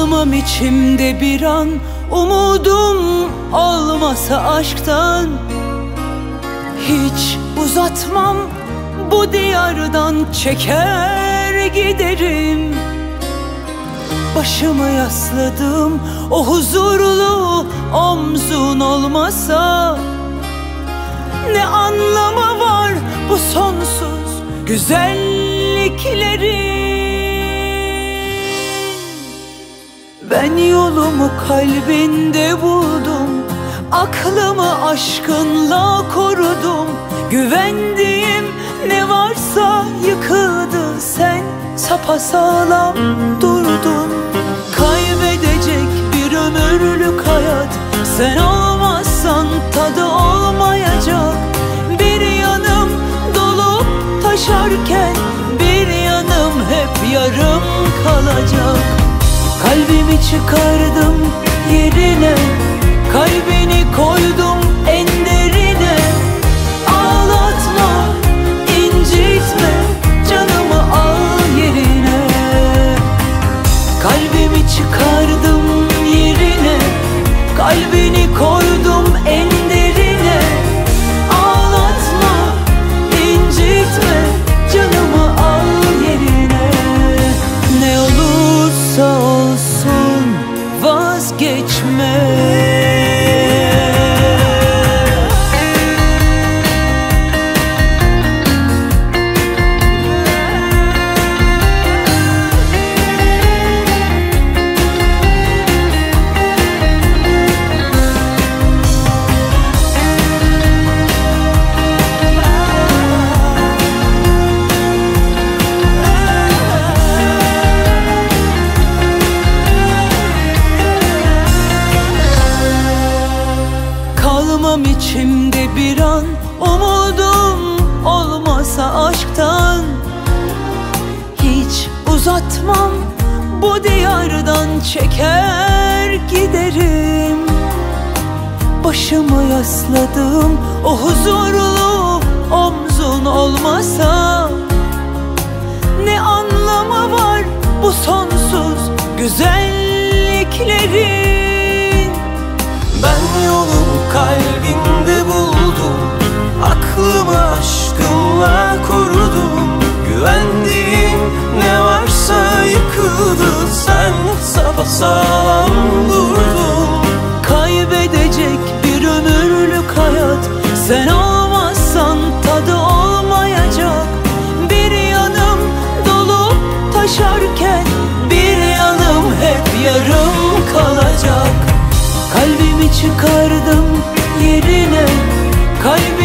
Kalmam içimde bir an Umudum olmasa aşktan. Hiç uzatmam bu diyardan Çeker giderim. Başımı yasladım o huzurlu omzun olmasa. Ne anlamı var bu sonsuz güzelliklerin Ben yolumu kalbinde buldum. Aklımı aşkınla korudum. Güvendiğim ne varsa yıkıldı Sen. Sapasağlam durdun. Kaybedecek bir ömürlük hayat. Sen olmazsan tadı olmayacak. Bir yanım dolup taşarken Bir yanım hep yarım kalacak Kalbimi çıkardım yerine Çeker giderim. Başımı yasladım o huzurlu omzun olmasa Ne anlamı var bu sonsuz güzelliklerin? Ben yolumu kalbinde buldum Aklımı aşkınla sapasağlam durdun Kaybedecek bir ömürlük hayat. Sen olmazsan tadı olmayacak. Bir yanım dolup taşarken Bir yanım hep yarım kalacak. Kalbimi çıkardım yerine. Kalbini